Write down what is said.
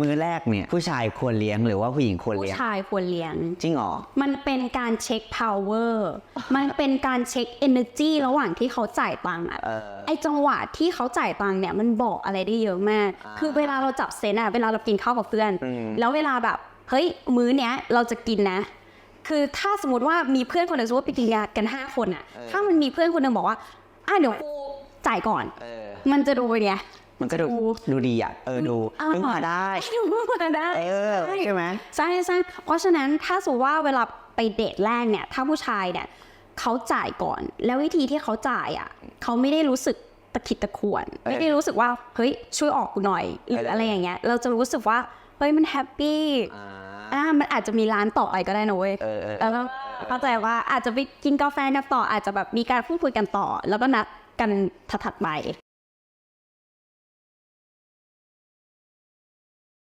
มื้อแรกเนี่ยผู้ชายควรเลี้ยงหรือว่าผู้หญิงควรผู้เลี้ยงชายควรเลี้ยง จริงเหรอ มันเป็นการเช็ค power มันเป็นการเช็ค energy ระหว่างที่เขาจ่ายตังค์อะเออไอจังหวะที่เขาจ่ายตังค์เนี่ยมันบอกอะไรได้เยอะมากอ่าคือเวลาเราจับเซนอะเวลาเรากินข้าวกับเพื่อนอืมแล้วเวลาแบบเฮ้ยมื้อเนี้ยเราจะกินนะ คือถ้าสมมติว่ามีเพื่อนคนหนึ่งสมมติว่าไปกินยากันห้าคนอะถ้ามันมีเพื่อนคนหนึ่งบอกว่าอะเดี๋ยวกูจ่ายก่อนเออมันจะดูเป็นไง มันก็ดูดูดูดีอะเออดูอ่าเพิ่งมาได้ดูมาได้เออใช่ไหมใช่ใช่เพราะฉะนั้นถ้าสมมติว่าเวลาไปเดทแรกเนี่ย ถ้าผู้ชายเนี่ยเขาจ่ายก่อน แล้ววิธีที่เขาจ่ายอะเขาไม่ได้รู้สึกตะขิดตะขวนเออไม่ได้รู้สึกว่าเฮ้ยช่วยออกกูหน่อยหรือเออออะไรอย่างเงี้ย เราจะรู้สึกว่าเฮ้ยมันแฮปปี้อ่าอ่ามันอาจจะมีร้านต่อไปก็ได้นะเว้ยเออเออแล้วก็เข้าใจว่าอาจจะไปกินกาแฟกันต่ออาจจะแบบมีการพูดคุยกันต่อ แล้วก็นัดกันถัดๆไป